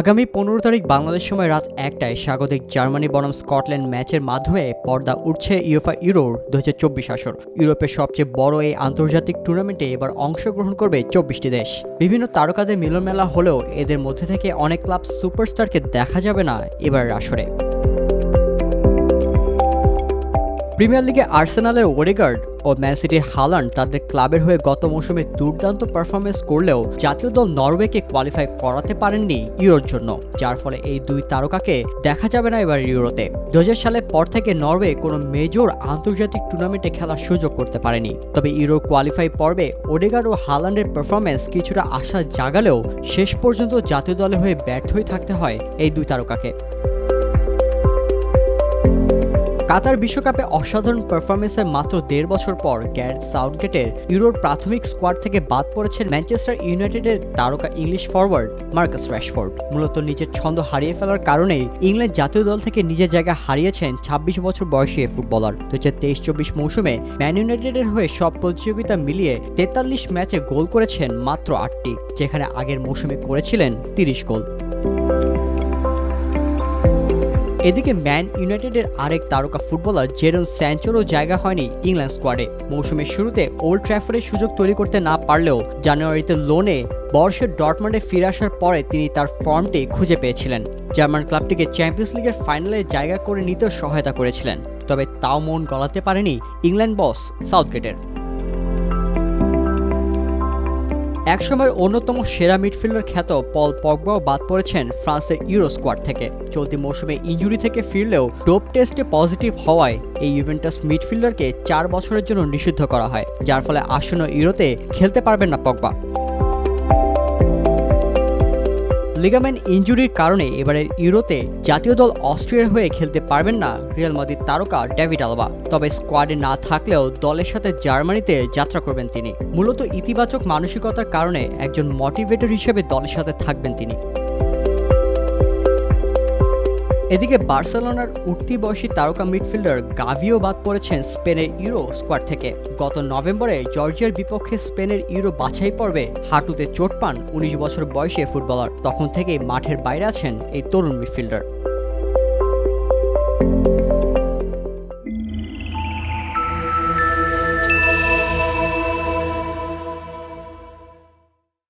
আগামী পনেরো তারিখ বাংলাদেশ সময় রাত একটায় স্বাগতিক জার্মানি বনাম স্কটল্যান্ড ম্যাচের মাধ্যমে পর্দা উঠছে ইউফা ইউরোর দু হাজার চব্বিশ আসর। ইউরোপের সবচেয়ে বড় এই আন্তর্জাতিক টুর্নামেন্টে এবার অংশগ্রহণ করবে চব্বিশটি দেশ। বিভিন্ন তারকাদের মিলনমেলা হলেও এদের মধ্যে থেকে অনেক ক্লাব সুপারস্টারকে দেখা যাবে না এবার আসরে। প্রিমিয়ার লিগে আর্সেনালের ওরেগার্ড ও ম্যান সিটির হালান্ড তাদের ক্লাবের হয়ে গত মৌসুমে দুর্দান্ত পারফরমেন্স করলেও জাতীয় দল নরওয়েকে কোয়ালিফাই করাতে পারেননি ইউরোর জন্য, যার ফলে এই দুই তারকাকে দেখা যাবে না এবার ইউরোতে। দু হাজার সালের পর থেকে নরওয়ে কোনো মেজর আন্তর্জাতিক টুর্নামেন্টে খেলার সুযোগ করতে পারেনি। তবে ইউরো কোয়ালিফাই পর্বে ওডেগার ও হালান্ডের পারফরমেন্স কিছুটা আশা জাগালেও শেষ পর্যন্ত জাতীয় দলের হয়ে ব্যর্থই থাকতে হয় এই দুই তারকাকে। কাতার বিশ্বকাপে অসাধারণ পারফরমেন্সের মাত্র দেড় বছর পর গ্যারেট সাউথগেটের ইউরোর প্রাথমিক স্কোয়াড থেকে বাদ পড়েছেন ম্যানচেস্টার ইউনাইটেডের তারকা ইংলিশ ফরওয়ার্ড মার্কাস র্যাশফোর্ড। মূলত নিজের ছন্দ হারিয়ে ফেলার কারণেই ইংল্যান্ড জাতীয় দল থেকে নিজের জায়গা হারিয়েছেন ছাব্বিশ বছর বয়সী ফুটবলার। দু হাজার তেইশ চব্বিশ মৌসুমে ম্যান ইউনাইটেডের হয়ে সব প্রতিযোগিতা মিলিয়ে তেতাল্লিশ ম্যাচে গোল করেছেন মাত্র আটটি, যেখানে আগের মৌসুমে করেছিলেন তিরিশ গোল। এদিকে ম্যান ইউনাইটেডের আরেক তারকা ফুটবলার জেরন স্যাঞ্চোরও জায়গা হয়নি ইংল্যান্ড স্কোয়াডে। মৌসুমের শুরুতে ওল্ড ট্র্যাফোর্ডের সুযোগ তৈরি করতে না পারলেও জানুয়ারিতে লোনে বর্ষের ডটমান্ডে ফিরে আসার পরে তিনি তার ফর্মটি খুঁজে পেয়েছিলেন। জার্মান ক্লাবটিকে চ্যাম্পিয়ন্স লিগের ফাইনালে জায়গা করে নিতেও সহায়তা করেছিলেন। তবে তাও মন গলাতে পারেনি ইংল্যান্ড বস সাউথগেটের। একসময়ের অন্যতম সেরা মিডফিল্ডার খ্যাত পল পগবাও বাদ পড়েছেন ফ্রান্সের ইউরো স্কোয়াড থেকে। চলতি মৌসুমে ইঞ্জুরি থেকে ফিরলেও ডোপ টেস্টে পজিটিভ হওয়ায় এই ইভেন্টাস মিডফিল্ডারকে চার বছরের জন্য নিষিদ্ধ করা হয়, যার ফলে আসন্ন ইউরোতে খেলতে পারবেন না পগবা। লিগামেন্ট ইঞ্জুরির কারণে এবারের ইউরোতে জাতীয় দল অস্ট্রিয়ার হয়ে খেলতে পারবেন না রিয়াল মাদ্রিদ তারকা ডেভিড আলবা। তবে স্কোয়াডে না থাকলেও দলের সাথে জার্মানিতে যাত্রা করবেন তিনি। মূলত ইতিবাচক মানসিকতার কারণে একজন মোটিভেটর হিসেবে দলের সাথে থাকবেন তিনি। এদিকে বার্সেলোনার উঠতি বয়সী তারকা মিডফিল্ডার গাভিও বাদ পড়েছেন স্পেনের ইউরো স্কোয়াড থেকে। গত নভেম্বরে জর্জিয়ার বিপক্ষে স্পেনের ইউরো বাছাই পর্বে হাঁটুতে চোট পান উনিশ বছর বয়সে ফুটবলার। তখন থেকেই মাঠের বাইরে আছেন এই তরুণ মিডফিল্ডার।